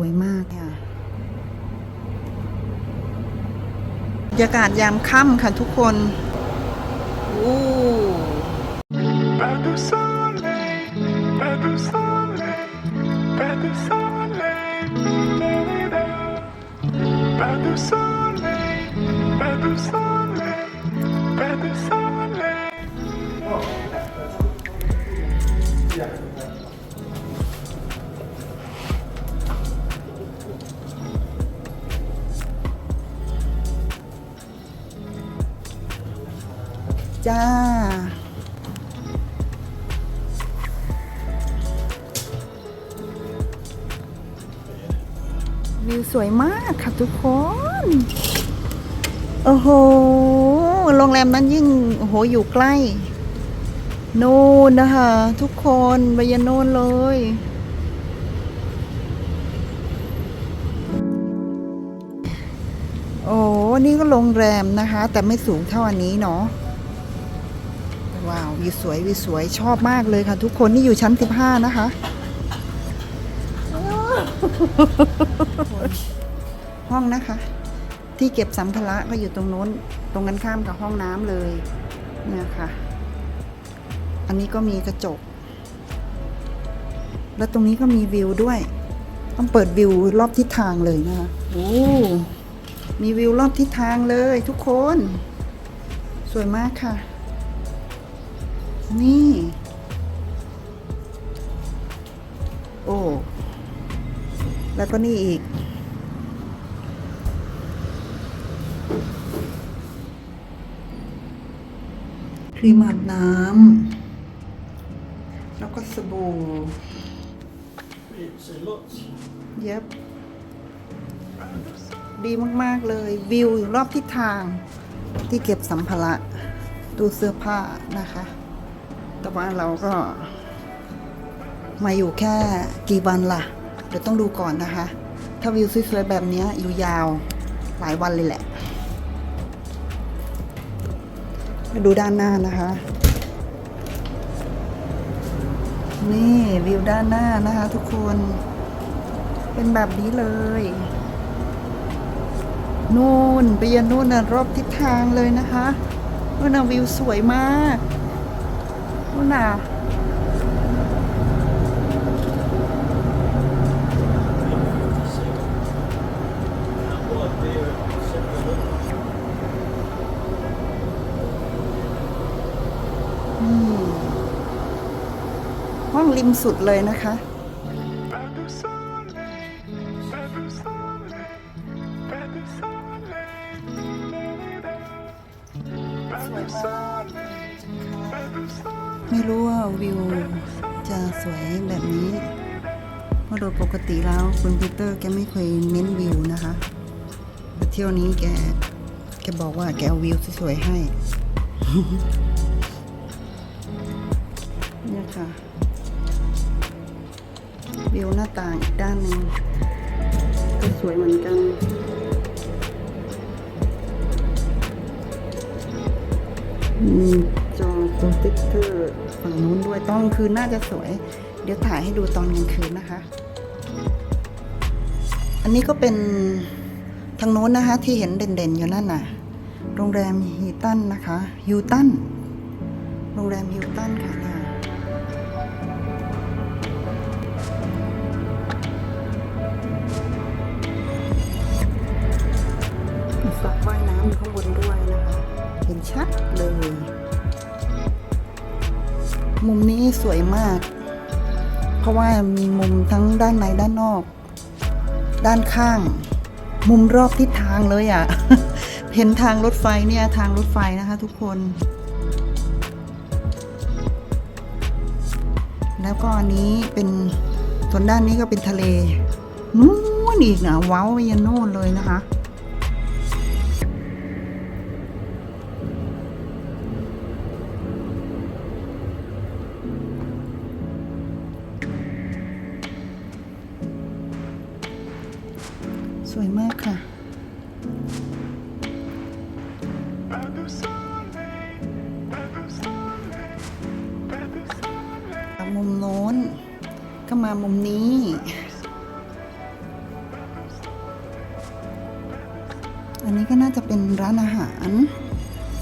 วยมากค่ะบรรยากาศยามค่ำค่ะทุกคนโอ้ Pas de soleil, จ้า วิวสวยมากค่ะทุกคน โอ้โห โรงแรมนั้นยิ่ง โอ้โห อยู่ใกล้ โน่นนะคะ ทุกคนไปยันโน่นเลยโอ้นี่ก็โรงแรมนะคะ แต่ไม่สูงเท่าอันนี้เนาะ ว้าววิวสวยวิวสวยชอบมากเลยค่ะ ทุกคนนี่อยู่ชั้น 15 นะคะ ห้องนะคะ ที่เก็บสัมภาระก็อยู่ตรงนู้น ตรงกันข้ามกับห้องน้ำเลยเนี่ยค่ะ อันนี้ก็มีกระจก แล้วตรงนี้ก็มีวิวด้วย ต้องเปิดวิวรอบทิศทางเลยนะคะโอ้มีวิวรอบทิศทางเลยทุกคน สวยมากค่ะ นี่ โอ้ แล้วก็นี่อีก ครีมอาบน้ำ แล้วก็สบู่ เย็บ ดีมาก ๆ เลย วิวอยู่รอบทิศทางที่เก็บสัมภาระตู้เสื้อผ้านะคะ แต่ว่าเราก็มาอยู่แค่กี่วันล่ะ เดี๋ยวต้องดูก่อนนะคะ ถ้าวิวสวยๆแบบนี้อยู่ยาวหลายวันเลยแหละ มาดูด้านหน้านะคะ นี่วิวด้านหน้านะคะทุกคน เป็นแบบนี้เลย นู่นไปยันนู่นนะรอบทิศทางเลยนะคะนู่นนะวิวสวยมาก นู่นน่ะห้องริมสุดเลยนะคะสวยมาก ไม่รู้ว่าวิวจะสวยแบบนี้ เพราะโดยปกติแล้วคุณปีเตอร์แกไม่เคยเน้นวิวนะคะแต่เที่ยวนี้แกแกบอกว่าแกเอาวิวสวยๆให้เนี่ยค่ะ วิวหน้าต่างอีกด้านหนึ่งก็สวยเหมือนกันมีจอโปรเจคเตอร์ฝั่งนู้นด้วยตอนกลางคืนน่าจะสวย เดี๋ยวถ่ายให้ดูตอนกลางคืนนะคะ อันนี้ก็เป็นทางโน้นนะคะที่เห็นเด่นๆอยู่นั่นน่ะ โรงแรมฮิลตันนะคะฮิลตันโรงแรมฮิลตันค่ะเนี่ยสระว่ายน้ำอยู่ข้างบนด้วยนะคะ เห็นชัด มุมนี้สวยมาก เพราะว่ามีมุมทั้งด้านในด้านนอก ด้านข้าง มุมรอบทิศทางเลยอะ่ะ เห็นทางรถไฟเนี่ยทางรถไฟนะคะทุกคน แล้วก็อันนี้เป็นส่วนด้านนี้ก็เป็นทะเล นู้นอีกนะเว้าวไปยันโน่นเลยนะคะ มุมโน้น ก็มามุมนี้ อันนี้ก็น่าจะเป็นร้านอาหาร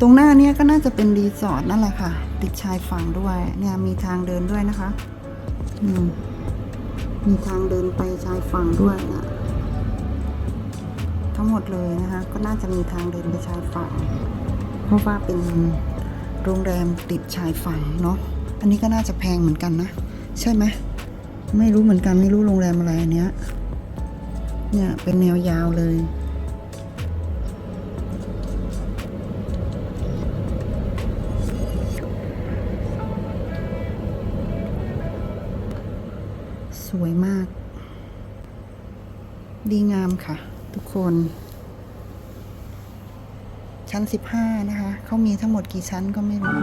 ตรงหน้าเนี้ยก็น่าจะเป็นรีสอร์ทนั่นแหละค่ะ ติดชายฝั่งด้วย เนี่ยมีทางเดินด้วยนะคะ มีทางเดินไปชายฝั่งด้วยนะทั้งหมดเลยนะคะ ก็น่าจะมีทางเดินไปชายฝั่ง เพราะว่าเป็นโรงแรมติดชายฝั่งเนาะอันนี้ก็น่าจะแพงเหมือนกันนะ ใช่ไหมไม่รู้เหมือนกันไม่รู้โรงแรมอะไรอันเนี้ยเนี่ยเป็นแนวยาวเลยสวยมาก ดีงามค่ะ ทุกคน ชั้น 15 นะคะ เขามีทั้งหมดกี่ชั้นก็ไม่รู้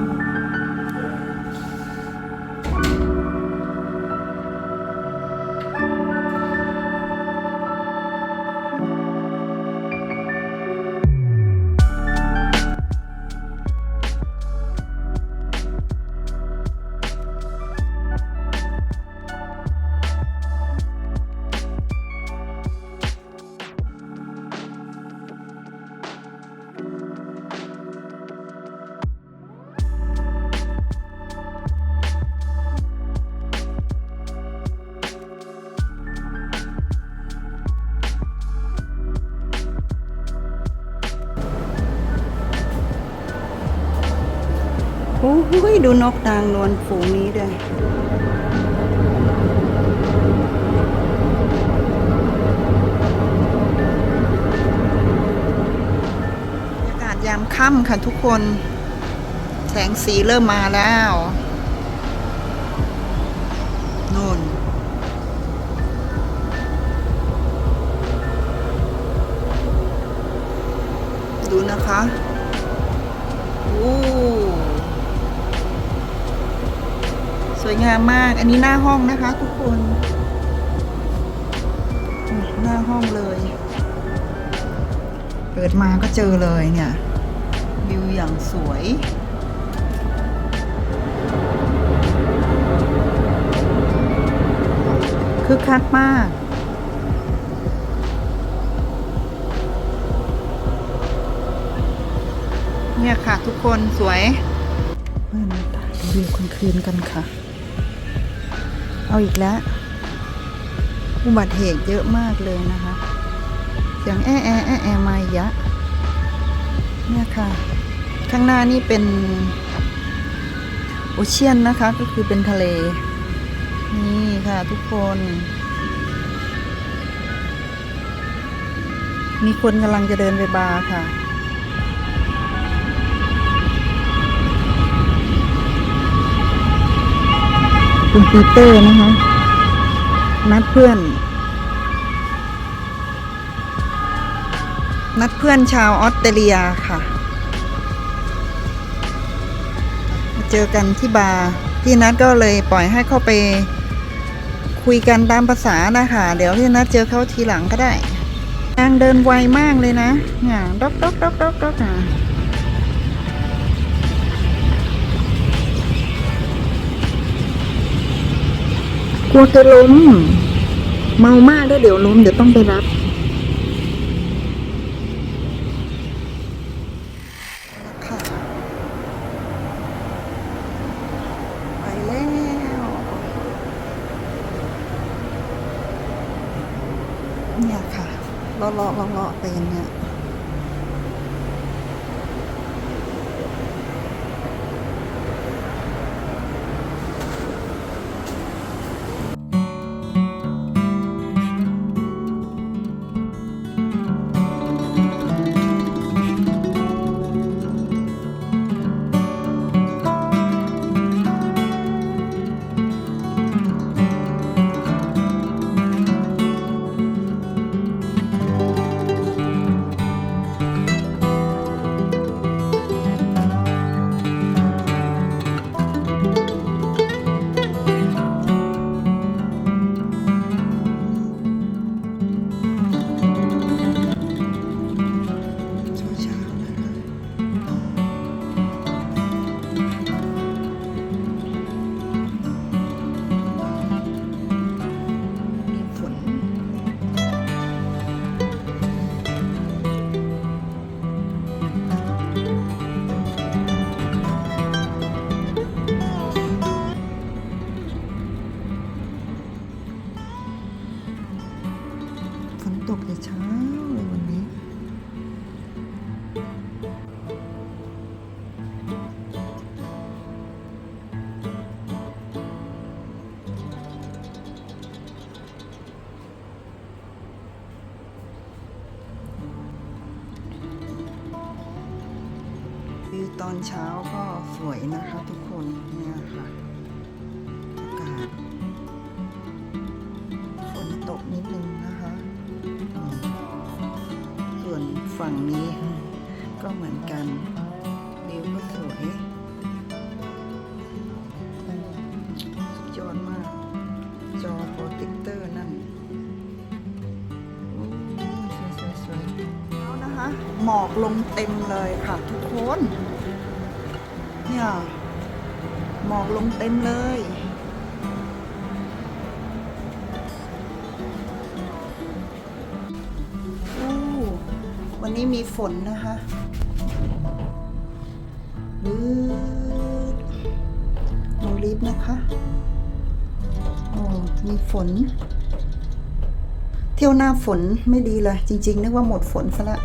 อ้ยดูนกนางนวลฝูงนี้ด้วยบรรยากาศยามค่ำค่ะทุกคน แสงสีเริ่มมาแล้วนู่นดูนะคะ โอ้ สวยงามมาก อันนี้หน้าห้องนะคะ ทุกคน หน้าห้องเลย เปิดมาก็เจอเลยเนี่ย วิวอย่างสวยคึกคักมาก เนี่ยค่ะทุกคนสวยเมื่อมาตาดูวิวกลางคืนกันค่ะ เอาอีกแล้ว อุบัติเหตุเยอะมากเลยนะคะ เสียงแอะแอะแอะแอะมายะ เนี่ยค่ะ ข้างหน้านี่เป็นโอเชียนนะคะ ก็คือเป็นทะเล นี่ค่ะทุกคน มีคนกำลังจะเดินไปบาร์ค่ะ คุณปีเตอร์นะคะ นัดเพื่อน นัดเพื่อนชาวออสเตรเลียค่ะ มาเจอกันที่บาร์พี่นัดก็เลยปล่อยให้เข้าไป คุยกันตามภาษานะคะ เดี๋ยวพี่นัดเจอเขาทีหลังก็ได้นางเดินไวมากเลยนะเนี่ยด็อกดอกดอกดอกดอกอะ ลัวจะล้ม เมามากแล้วเดี๋ยวล้มเดี๋ยวต้องไปรับค่ะไปแล้วเนี่ยค่ะเลาะเลาะเลาะเลาะไปอย่างเนี่ย ตอนเช้าก็สวยนะคะทุกคนเนี่ยค่ะอากาศฝนตกนิดนึงนะคะส่วนฝั่งนี้ก็เหมือนกันวิวก็สวยสุดยอดมาก จอโปรเจคเตอร์นั่นสวยสวยสวยแล้วนะคะ หมอกลงเต็มเลยค่ะทุกคน เนี่ย หมอกลงเต็มเลย วันนี้มีฝนนะคะลืดโนลิฟนะคะโอ้มีฝน เที่ยวหน้าฝนไม่ดีเลย จริง ๆ นึกว่าหมดฝนซะละ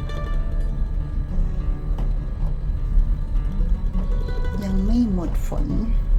ห